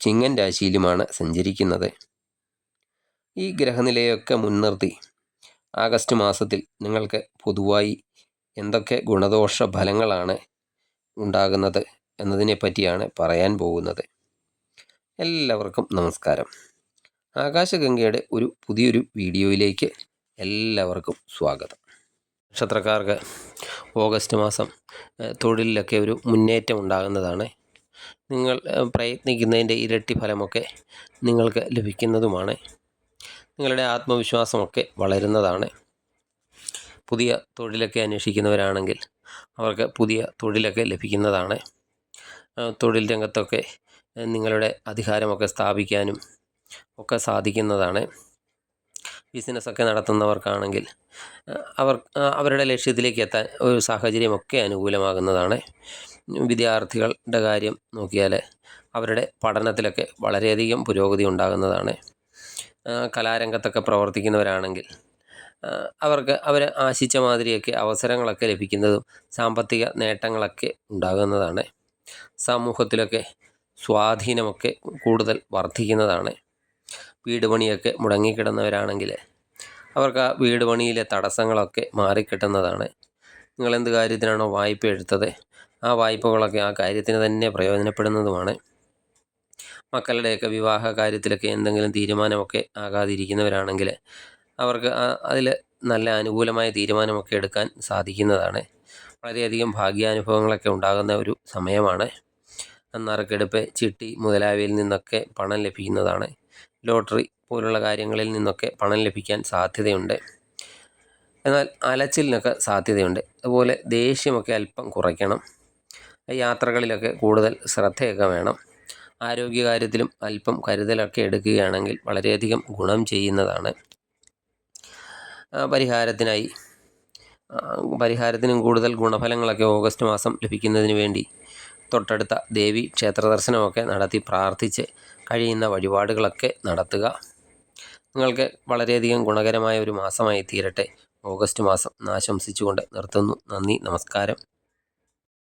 ചിങ്ങൻ രാശിയിലുമാണ് സഞ്ചരിക്കുന്നത്. ഈ ഗ്രഹനിലയൊക്കെ മുൻനിർത്തി ആഗസ്റ്റ് മാസത്തിൽ നിങ്ങൾക്ക് പൊതുവായി എന്തൊക്കെ ഗുണദോഷ ഫലങ്ങളാണ് ഉണ്ടാകുന്നത് എന്നതിനെ പറ്റിയാണ് പറയാൻ പോകുന്നത്. എല്ലാവർക്കും നമസ്കാരം. ആകാശഗംഗയുടെ ഒരു പുതിയൊരു വീഡിയോയിലേക്ക് എല്ലാവർക്കും സ്വാഗതം. നക്ഷത്രക്കാർക്ക് ഓഗസ്റ്റ് മാസം തൊഴിലിലൊക്കെ ഒരു മുന്നേറ്റം ഉണ്ടാകുന്നതാണ് നിങ്ങൾ പ്രയത്നിക്കുന്നതിന്റെ ഇരട്ടി ഫലമൊക്കെ നിങ്ങൾക്ക് ലഭിക്കുന്നതുമാണ്. നിങ്ങളുടെ ആത്മവിശ്വാസമൊക്കെ വളരുന്നതാണ്. പുതിയ തൊഴിലൊക്കെ അന്വേഷിക്കുന്നവരാണെങ്കിൽ അവർക്ക് പുതിയ തൊഴിലൊക്കെ ലഭിക്കുന്നതാണ്. തൊഴിൽ രംഗത്തൊക്കെ നിങ്ങളുടെ അധികാരമൊക്കെ സ്ഥാപിക്കാനും ഒക്കെ സാധിക്കുന്നതാണ്. ബിസിനസ്സൊക്കെ നടത്തുന്നവർക്കാണെങ്കിൽ അവർ അവരുടെ ലക്ഷ്യത്തിലേക്ക് എത്താൻ ഒരു സാഹചര്യമൊക്കെ അനുകൂലമാകുന്നതാണ്. വിദ്യാർത്ഥികളുടെ കാര്യം നോക്കിയാൽ അവരുടെ പഠനത്തിലൊക്കെ വളരെയധികം പുരോഗതി ഉണ്ടാകുന്നതാണ്. കലാരംഗത്തൊക്കെ പ്രവർത്തിക്കുന്നവരാണെങ്കിൽ അവർക്ക് അവർ ആശിച്ച മാതിരിയൊക്കെ അവസരങ്ങളൊക്കെ ലഭിക്കുന്നതും സാമ്പത്തിക നേട്ടങ്ങളൊക്കെ ഉണ്ടാകുന്നതാണ്. സമൂഹത്തിലൊക്കെ സ്വാധീനമൊക്കെ കൂടുതൽ വർദ്ധിക്കുന്നതാണ്. വീട് പണിയൊക്കെ മുടങ്ങിക്കിടന്നവരാണെങ്കിൽ അവർക്ക് ആ വീട് പണിയിലെ തടസ്സങ്ങളൊക്കെ മാറിക്കിട്ടുന്നതാണ്. നിങ്ങൾ എന്ത് കാര്യത്തിനാണോ വായ്പ എടുത്തത്? ആ വായ്പകളൊക്കെ ആ കാര്യത്തിന് തന്നെ പ്രയോജനപ്പെടുന്നതുമാണ്. മക്കളുടെയൊക്കെ വിവാഹ കാര്യത്തിലൊക്കെ എന്തെങ്കിലും തീരുമാനമൊക്കെ ആകാതിരിക്കുന്നവരാണെങ്കിൽ അവർക്ക് അതിൽ നല്ല അനുകൂലമായ തീരുമാനമൊക്കെ എടുക്കാൻ സാധിക്കുന്നതാണ്. വളരെയധികം ഭാഗ്യാനുഭവങ്ങളൊക്കെ ഉണ്ടാകുന്ന ഒരു സമയമാണ്. നറുക്കെടുപ്പ് ചിട്ടി മുതലായവയിൽ നിന്നൊക്കെ പണം ലഭിക്കുന്നതാണ്. ലോട്ടറി പോലുള്ള കാര്യങ്ങളിൽ നിന്നൊക്കെ പണം ലഭിക്കാൻ സാധ്യതയുണ്ട്. എന്നാൽ അലച്ചിലിനൊക്കെ സാധ്യതയുണ്ട്. അതുപോലെ ദേഷ്യമൊക്കെ അല്പം കുറയ്ക്കണം. യാത്രകളിലൊക്കെ കൂടുതൽ ശ്രദ്ധയൊക്കെ വേണം. ആരോഗ്യകാര്യത്തിലും അല്പം കരുതലൊക്കെ എടുക്കുകയാണെങ്കിൽ വളരെയധികം ഗുണം ചെയ്യുന്നതാണ്. പരിഹാരത്തിനായി. പരിഹാരത്തിനും കൂടുതൽ ഗുണഫലങ്ങളൊക്കെ ഓഗസ്റ്റ് മാസം ലഭിക്കുന്നതിന് വേണ്ടി തൊട്ടടുത്ത ദേവി ക്ഷേത്ര ദർശനമൊക്കെ നടത്തി പ്രാർത്ഥിച്ച് കഴിയുന്ന വഴിപാടുകളൊക്കെ നടത്തുക. നിങ്ങൾക്ക് വളരെയധികം ഗുണകരമായ ഒരു മാസമായി തീരട്ടെ. ഓഗസ്റ്റ് മാസം നാശംസിച്ചുകൊണ്ട് നിർത്തുന്നു. നന്ദി നമസ്കാരം.